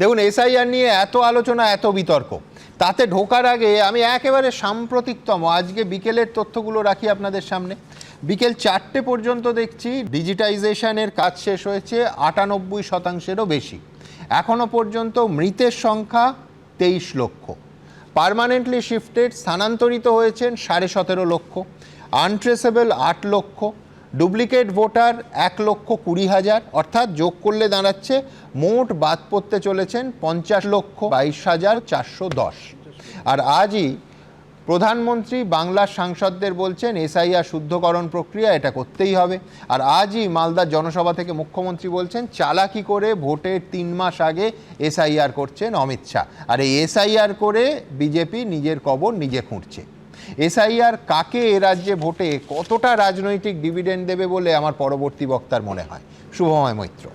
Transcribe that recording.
দেখুন এসআইআর নিয়ে এত আলোচনা, এত বিতর্ক। তাতে ঢোকার আগে আমি একেবারে সাম্প্রতিকতম, আজকে বিকেলের তথ্যগুলো রাখি আপনাদের সামনে। বিকেল চারটে পর্যন্ত দেখছি ডিজিটাইজেশনের কাজ শেষ হয়েছে, আটানব্বই শতাংশেরও বেশি। এখনও পর্যন্ত মৃতের সংখ্যা তেইশ লক্ষ। পার্মানেন্টলি শিফটেড স্থানান্তরিত হয়েছেন সাড়ে সতেরো লক্ষ। আনট্রেসেবল আট লক্ষ। ডুপ্লিকেট ভোটার এক লক্ষ কুড়ি হাজার, অর্থাৎ যোগ করলে দাঁড়াচ্ছে মোট বাদ পড়তে চলেছেন পঞ্চাশ লক্ষ বাইশ হাজার চারশো দশ। আর আজই প্রধানমন্ত্রী বাংলার সাংসদদের বলছেন, এসআইআর শুদ্ধকরণ প্রক্রিয়া এটা করতেই হবে। আর আজই মালদার জনসভা থেকে মুখ্যমন্ত্রী বলছেন, চালাকি করে ভোটের তিন মাস আগে এসআইআর করছেন অমিত শাহ। আর এই এসআইআর করে বিজেপি নিজের কবর নিজে খুঁড়ছে। এসআইআর কাকে এ রাজ্যে ভোটে কতটা রাজনৈতিক ডিভিডেন্ড দেবে বলে আমার পরবর্তী বক্তার মনে হয়? শুভময় মৈত্র।